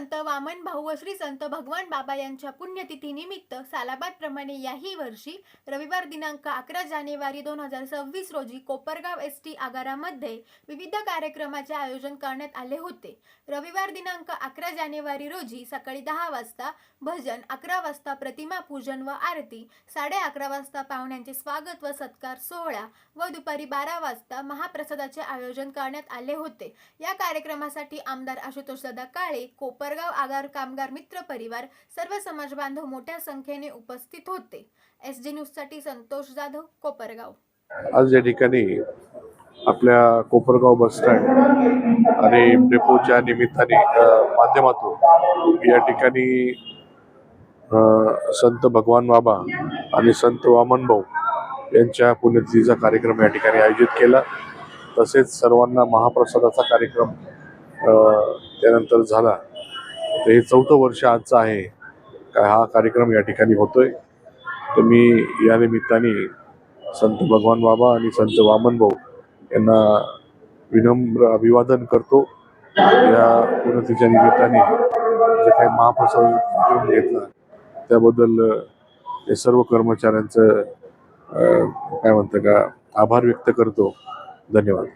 संत वामन भाऊ व श्री संत भगवान बाबा यांच्या पुण्यतिथीनिमित्त सालाबादप्रमाणे याही वर्षी रविवार दिनांक अकरा जानेवारी दोन हजार सव्वीस रोजी कोपरगाव एस टी आगारामध्ये विविध कार्यक्रमाचे आयोजन करण्यात आले होते. रविवार दिनांक अकरा जानेवारी रोजी सकाळी दहा वाजता भजन अकरा वाजता प्रतिमा पूजन व आरती साडे अकरा वाजता पाहुण्यांचे स्वागत व सत्कार सोहळा व दुपारी बारा वाजता महाप्रसादाचे आयोजन करण्यात आले होते. या कार्यक्रमासाठी आमदार आशुतोष दादा काळे कोपरगाव आगार कामगार मित्र परिवार सर्व समाज बांधव मोठ्या संख्येने उपस्थित होते. एस जी न्यूजसाठी संतोष जाधव कोपरगाव. आज या ठिकाणी आपल्या कोपरगाव बस स्टँड आणि डेपोच्या निमित्ताने माध्यमातून या ठिकाणी संत भगवान बाबा आणि संत वामन भाऊ यांच्या पुण्यतिथीचा कार्यक्रम या ठिकाणी आयोजित केला. तसेच सर्वांना महाप्रसादाचा कार्यक्रम त्यानंतर झाला. तर हे चौथं वर्ष आजचं आहे. का हा कार्यक्रम या ठिकाणी होतोय. तर मी या निमित्ताने संत भगवान बाबा आणि संत वामन भाऊ यांना विनम्र अभिवादन करतो. या पुनतीच्या निमित्ताने जे काही महाप्रसाद घेऊन घेतला त्याबद्दल हे या सर्व कर्मचाऱ्यांचं काय म्हणतं का आभार व्यक्त करतो. धन्यवाद.